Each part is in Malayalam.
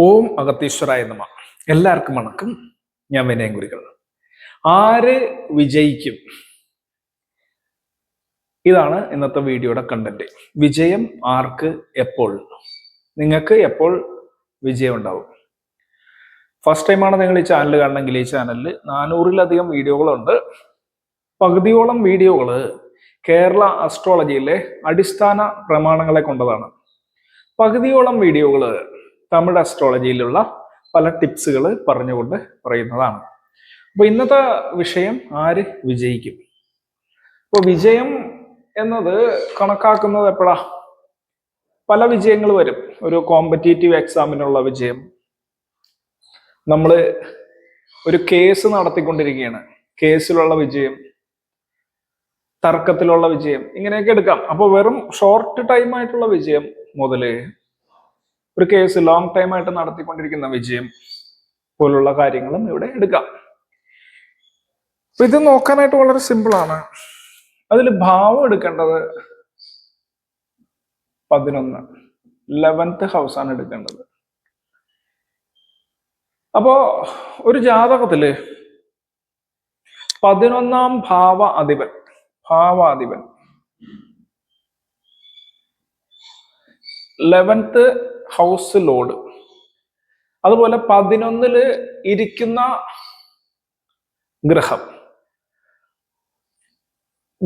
ഓം അഗത്തീശ്വരായ നമ. എല്ലാവർക്കും വണക്കം. ഞാൻ വിനയം കുറികൾ ആര് വിജയിക്കും? ഇതാണ് ഇന്നത്തെ വീഡിയോയുടെ കണ്ടന്റ് വിജയം ആർക്ക് എപ്പോൾ? നിങ്ങൾക്ക് എപ്പോൾ വിജയം ഉണ്ടാവും? ഫസ്റ്റ് ടൈമാണ് നിങ്ങൾ ഈ ചാനൽ കാണണമെങ്കിൽ ഈ ചാനലിൽ നാനൂറിലധികം വീഡിയോകളുണ്ട്. പകുതിയോളം വീഡിയോകൾ കേരള അസ്ട്രോളജിയിലെ അടിസ്ഥാന പ്രമാണങ്ങളെ കൊണ്ടതാണ്. പകുതിയോളം വീഡിയോകൾ തമിഴ് അസ്ട്രോളജിയിലുള്ള പല ടിപ്സുകൾ പറഞ്ഞുകൊണ്ട് പറയുന്നതാണ്. അപ്പൊ ഇന്നത്തെ വിഷയം ആര് വിജയിക്കും? അപ്പോൾ വിജയം എന്നത് കണക്കാക്കുന്നത് എപ്പോഴാ? പല വിജയങ്ങൾ വരും. ഒരു കോമ്പറ്റേറ്റീവ് എക്സാമിനുള്ള വിജയം. നമ്മൾ ഒരു കേസ് നടത്തിക്കൊണ്ടിരിക്കുകയാണ്. കേസിലുള്ള വിജയം. തർക്കത്തിലുള്ള വിജയം. ഇങ്ങനെയൊക്കെ എടുക്കാം. അപ്പോൾ വെറും ഷോർട്ട് ടൈം ആയിട്ടുള്ള വിജയം മുതൽ ഒരു കേസ് ലോങ് ടൈം ആയിട്ട് നടത്തിക്കൊണ്ടിരിക്കുന്ന വിജയം പോലുള്ള കാര്യങ്ങളും ഇവിടെ എടുക്കാം. ഇത് നോക്കാനായിട്ട് വളരെ സിമ്പിൾ ആണ്. അതിൽ ഭാവം എടുക്കേണ്ടത് പതിനൊന്ന്. ലെവൻത്ത് ആണ് എടുക്കേണ്ടത്. അപ്പോ ഒരു ജാതകത്തിൽ പതിനൊന്നാം ഭാവ അധിപൻ ഭാവാധിപൻ. ലെവൻത്ത് ഹൗസ് ലോഡ് അതുപോലെ പതിനൊന്നിൽ ഇരിക്കുന്ന ഗ്രഹം.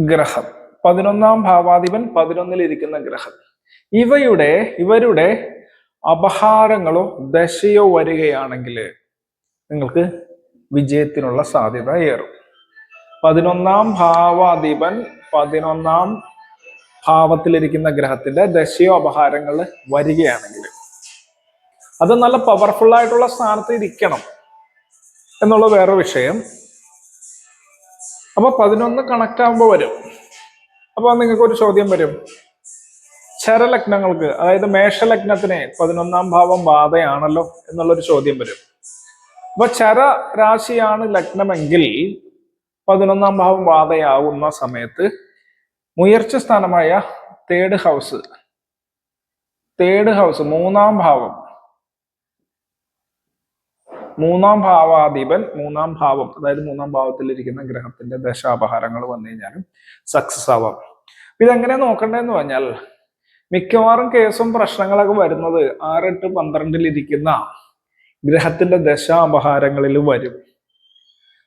ഗ്രഹം. പതിനൊന്നാം ഭാവാധിപൻ പതിനൊന്നിൽ ഇരിക്കുന്ന ഗ്രഹം. ഇവയുടെ ഇവരുടെ അപഹാരങ്ങളോ ദശയോ വരികയാണെങ്കിൽ നിങ്ങൾക്ക് വിജയത്തിനുള്ള സാധ്യത ഏറും. പതിനൊന്നാം ഭാവാധിപൻ പതിനൊന്നാം ഭാവത്തിലിരിക്കുന്ന ഗ്രഹത്തിന്റെ ദശയോ അപഹാരങ്ങൾ വരികയാണെങ്കിൽ അത് നല്ല പവർഫുൾ ആയിട്ടുള്ള സ്ഥാനത്ത് ഇരിക്കണം എന്നുള്ള വേറെ വിഷയം. അപ്പൊ പതിനൊന്ന് കണക്ട് ആകുമ്പോൾ വരും. അപ്പൊ നിങ്ങൾക്ക് ഒരു ചോദ്യം വരും. ചരലഗ്നങ്ങൾക്ക് അതായത് മേഷലഗ്നത്തിന് പതിനൊന്നാം ഭാവം ബാധയാണല്ലോ എന്നുള്ളൊരു ചോദ്യം വരും. അപ്പൊ ചര രാശിയാണ് ലഗ്നമെങ്കിൽ പതിനൊന്നാം ഭാവം ബാധയാവുന്ന സമയത്ത് മുയർച്ച സ്ഥാനമായ തേർഡ് ഹൗസ് തേർഡ് ഹൗസ് മൂന്നാം ഭാവം. മൂന്നാം ഭാവാധിപൻ മൂന്നാം ഭാവം അതായത് മൂന്നാം ഭാവത്തിൽ ഇരിക്കുന്ന ഗ്രഹത്തിന്റെ ദശാപഹാരങ്ങൾ വന്നു കഴിഞ്ഞാലും സക്സസ് ആവാം. ഇതെങ്ങനെ നോക്കണ്ടെന്ന് പറഞ്ഞാൽ മിക്കവാറും കേസും പ്രശ്നങ്ങളൊക്കെ വരുന്നത് ആറ് എട്ട് പന്ത്രണ്ടിൽ ഇരിക്കുന്ന ഗ്രഹത്തിന്റെ ദശാപഹാരങ്ങളിൽ വരും.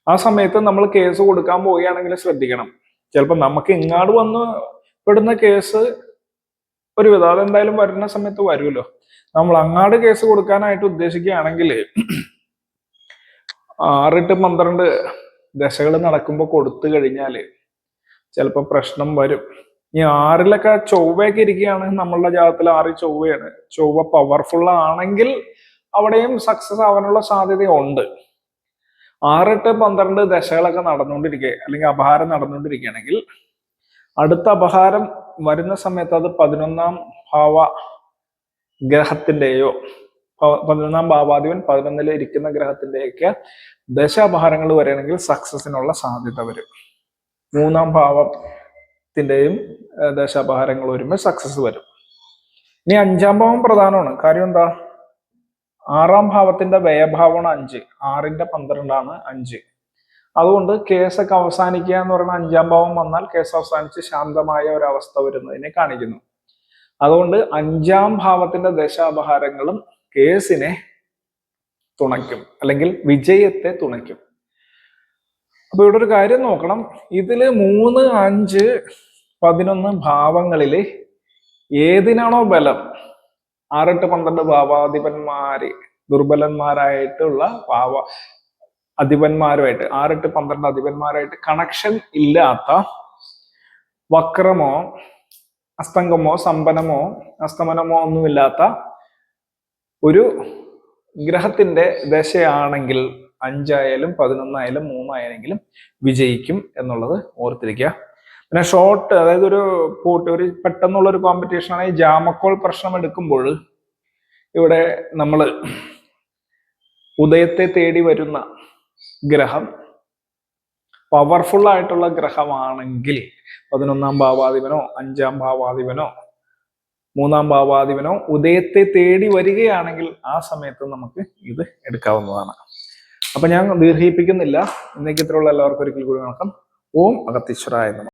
ആ സമയത്ത് നമ്മൾ കേസ് കൊടുക്കാൻ പോവുകയാണെങ്കിൽ ശ്രദ്ധിക്കണം. ചിലപ്പോൾ നമുക്ക് ഇങ്ങാട് വന്ന് പെടുന്ന കേസ് ഒരു വിധം എന്തായാലും വരുന്ന സമയത്ത് വരുമല്ലോ. നമ്മൾ അങ്ങാട് കേസ് കൊടുക്കാനായിട്ട് ഉദ്ദേശിക്കുകയാണെങ്കിൽ ആറിട്ട് പന്ത്രണ്ട് ദശകൾ നടക്കുമ്പോൾ കൊടുത്തു കഴിഞ്ഞാൽ ചിലപ്പോൾ പ്രശ്നം വരും. ഈ ആറിലൊക്കെ ചൊവ്വയൊക്കെ ഇരിക്കുകയാണ്. നമ്മളുടെ ജാതത്തിൽ ആറ് ചൊവ്വയാണ്. ചൊവ്വ പവർഫുൾ ആണെങ്കിൽ അവിടെയും സക്സസ് ആവാനുള്ള സാധ്യതയുണ്ട്. ആറെട്ട് പന്ത്രണ്ട് ദശകളൊക്കെ നടന്നുകൊണ്ടിരിക്കുക അല്ലെങ്കിൽ അപഹാരം നടന്നുകൊണ്ടിരിക്കുകയാണെങ്കിൽ അടുത്ത അപഹാരം വരുന്ന സമയത്ത് അത് പതിനൊന്നാം ഭാവ ഗ്രഹത്തിന്റെയോ പ- പതിനൊന്നാം ഭാവാധിപൻ പതിനൊന്നിൽ ഇരിക്കുന്ന ഗ്രഹത്തിന്റെയൊക്കെ ദശ അപഹാരങ്ങൾ വരികയാണെങ്കിൽ സക്സസിനുള്ള സാധ്യത വരും. മൂന്നാം ഭാവത്തിന്റെയും ദശ അപഹാരങ്ങൾ വരുമ്പോൾ സക്സസ് വരും. ഇനി അഞ്ചാം ഭാവം പ്രധാനമാണ്. കാര്യം എന്താ? ആറാം ഭാവത്തിന്റെ വ്യയഭാവമാണ് അഞ്ച്. ആറിന്റെ പന്ത്രണ്ടാണ് അഞ്ച്. അതുകൊണ്ട് കേസൊക്കെ അവസാനിക്കുക എന്ന് പറയുന്ന അഞ്ചാം ഭാവം വന്നാൽ കേസ് അവസാനിച്ച് ശാന്തമായ ഒരവസ്ഥ വരുന്നതിനെ കാണിക്കുന്നു. അതുകൊണ്ട് അഞ്ചാം ഭാവത്തിന്റെ ദശാപഹാരങ്ങളും കേസിനെ തുണയ്ക്കും. അല്ലെങ്കിൽ വിജയത്തെ തുണയ്ക്കും. അപ്പൊ ഇവിടെ ഒരു കാര്യം നോക്കണം. ഇതിൽ മൂന്ന് അഞ്ച് പതിനൊന്ന് ഭാവങ്ങളിൽ ഏതിനാണോ ബലം? ആറെട്ട് പന്ത്രണ്ട് പാവാധിപന്മാര് ദുർബലന്മാരായിട്ടുള്ള ഭാവ അധിപന്മാരുമായിട്ട് ആറെട്ട് പന്ത്രണ്ട് അധിപന്മാരായിട്ട് കണക്ഷൻ ഇല്ലാത്ത വക്രമോ അസ്തംഗമോ സമ്പന്നമോ അസ്തമനമോ ഒന്നുമില്ലാത്ത ഒരു ഗ്രഹത്തിന്റെ ദശയാണെങ്കിൽ അഞ്ചായാലും പതിനൊന്നായാലും മൂന്നായാലെങ്കിലും വിജയിക്കും എന്നുള്ളത് ഓർത്തിരിക്കുക. പിന്നെ ഷോർട്ട് അതായത് ഒരു പോട്ട് ഒരു പെട്ടെന്നുള്ള ഒരു കോമ്പറ്റീഷൻ ആണെങ്കിൽ ജാമക്കോൾ പ്രശ്നം എടുക്കുമ്പോൾ ഇവിടെ നമ്മൾ ഉദയത്തെ തേടി വരുന്ന ഗ്രഹം പവർഫുൾ ആയിട്ടുള്ള ഗ്രഹമാണെങ്കിൽ പതിനൊന്നാം ഭാവാധിപനോ അഞ്ചാം ഭാവാധിപനോ മൂന്നാം ഭാവാധിപനോ ഉദയത്തെ തേടി വരികയാണെങ്കിൽ ആ സമയത്ത് നമുക്ക് ഇത് എടുക്കാവുന്നതാണ്. അപ്പൊ ഞാൻ ദീർഘിപ്പിക്കുന്നില്ല. ഇന്നേക്ക് ഇത്രയുള്ള. എല്ലാവർക്കും ഒരിക്കൽ കൂടി വണക്കം. ഓം അഗത്തീശ്വരായ